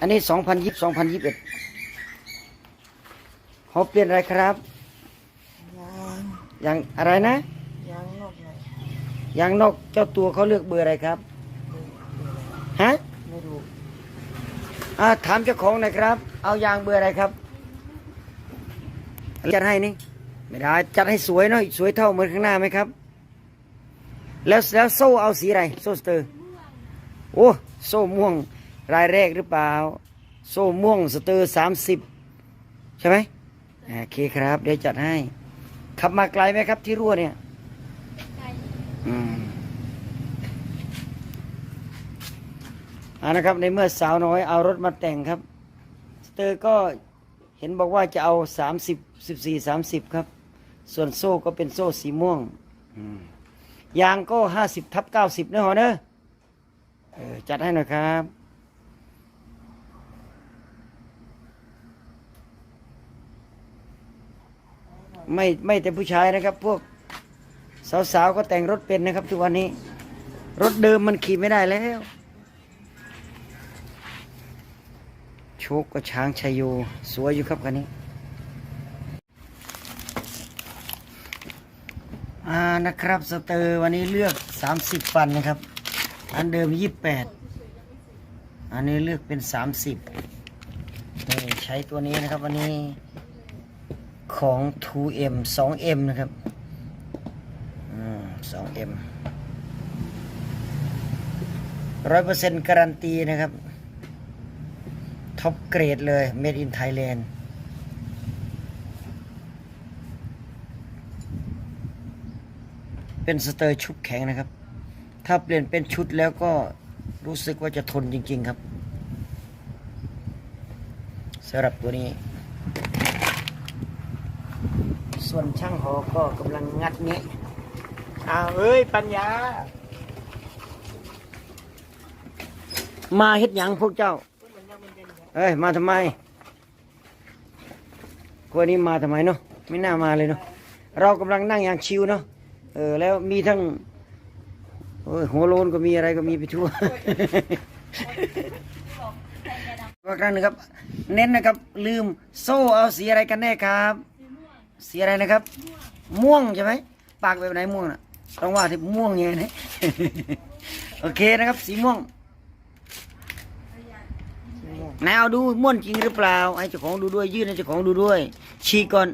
อันนี้สองพันยี่สองพันยี่สิบเอ็ดเขาเปลี่ยนอะไรครับยางอย่างอะไรนะยางนอกหน่อยยางนอกเจ้าตัวเขาเลือกเบอร์อะไรครับ ฮะ ไม่รู้อ่าถามเจ้าของหน่อยครับ เอายางเบอร์อะไรครับ จัดให้นี่ ไม่ได้จัดให้สวยเนาะสวยเท่าเหมือนข้างหน้าไหมครับ แล้วแล้วโซ่เอาสีอะไร โซ่สเตอร์ โอ้ โซ่ม่วง รายแรกหรือเปล่า โซ่ม่วงสเตอร์สามสิบใช่ไหมโอเคครับ เดี๋ยวจัดให้ ขับมาไกลไหมครับที่รั่วเนี่ยอืมเอ่านะครับ ในเมื่อสาวน้อยเอารถมาแต่งครับสเตอร์ก็เห็นบอกว่าจะเอาสามสิบสิบสี่สามสิบครับ ส่วนโซ่ก็เป็นโซ่สีม่วงอืมยางก็ห้าสิบทับเก้าสิบนะหอเนอะเออจัดให้หน่อยครับ ไม่ไม่แต่ผู้ชายนะครับ พวกสาวๆก็แต่งรถเป็นนะครับ ทุกวันนี้ รถเดิมมันขี่ไม่ได้แล้ว โชคก็ช้างชัยโยสวยอยู่ครับคันนี้อ่านะครับสเตอร์วันนี้เลือก 30 ฟันนะครับ อันเดิม 28 อันนี้เลือกเป็น 30นี่ใช้ตัวนี้นะครับ วันนี้ ของ 2M 2M นะครับอืม 2M ร้อยเปอร์เซ็นต์การันตีนะครับ ท็อปเกรดเลย Made in Thailand เป็นสเตอร์ชุดแข็งนะครับ ถ้าเปลี่ยนเป็นชุดแล้วก็รู้สึกว่าจะทนจริง ๆ ครับสำหรับตัวนี้ ส่วนช่างหอก็กำลังงัดเนี้ยอ้าวเอ้ยปัญญา มาเฮ็ดหยังพวกเจ้า เอ้ยมาทำไมคนนี้มาทำไมเนาะไม่น่ามาเลยเนาะเรากำลังนั่งอย่างชิวเนาะเออแล้วมีทั้งโอ้ยหัวโลนก็มีอะไรก็มีไปทั่วว่าครั้งหนึงครับ เน้นนะครับ ลืมโซ่เอาสีอะไรกันแน่ครับ สีอะไรนะครับ ม่วงใช่ไหมปากแบบไหนม่วงน่ะต้องว่าที่ม่วงไงนะโอเคนะครับ สีม่วงไหนเอาดูม่วนจริงหรือเปล่า ให้เจ้าของดูด้วยยื่นให้เจ้าของดูด้วยชี้ก่อน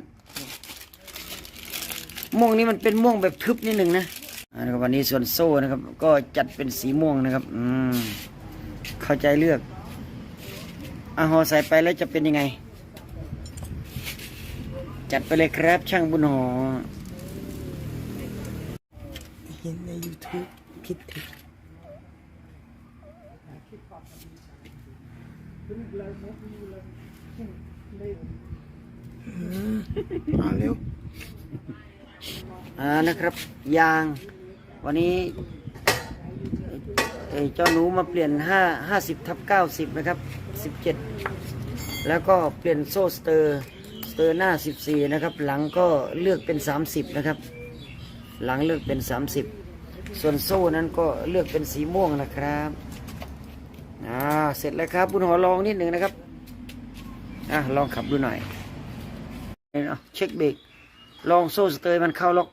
ม่วงนี้มันเป็นม่วงแบบทึบนิดหนึ่งนะอ่านะครับวันนี้ส่วนโซ่นะครับ ก็จัดเป็นสีม่วงนะครับ อืมเข้าใจเลือกอาหอใส่ไปแล้วจะเป็นยังไง จัดไปเลยครับช่างบุญหอเห็นใน YouTube คิดถึงมาเร็วอ่านะครับยาง วันนี้เอ่อเจ้าหนูมาเปลี่ยนห้าห้าสิบทับเก้าสิบนะครับสิบเจ็ดแล้วก็เปลี่ยนโซ่สเตอร์ส เตอร์หน้าสิบสี่นะครับ หลังก็เลือกเป็นสามสิบนะครับ หลังเลือกเป็นสามสิบส่วนโซ่นั้นก็เลือกเป็นสีม่วงนะครับอ่าเสร็จแล้วครับบุญหอลองนิดหนึ่งนะครับอะลองขับดูหน่อยเอาเช็คเบรกลองโซ่สเตอร์มันเข้าล็อก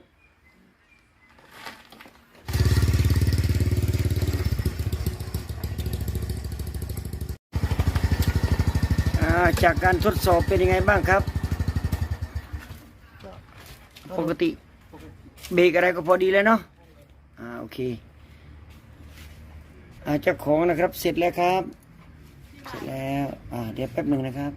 อ่าจากการทดสอบเป็นยังไงบ้างครับ ปกติ เบรกอะไรก็พอดีแล้วเนาะอ่าโอเคอ่าเจ้าของนะครับ เสร็จแล้วครับ เสร็จแล้วอ่าเดี๋ยวแป๊บหนึ่งนะครับ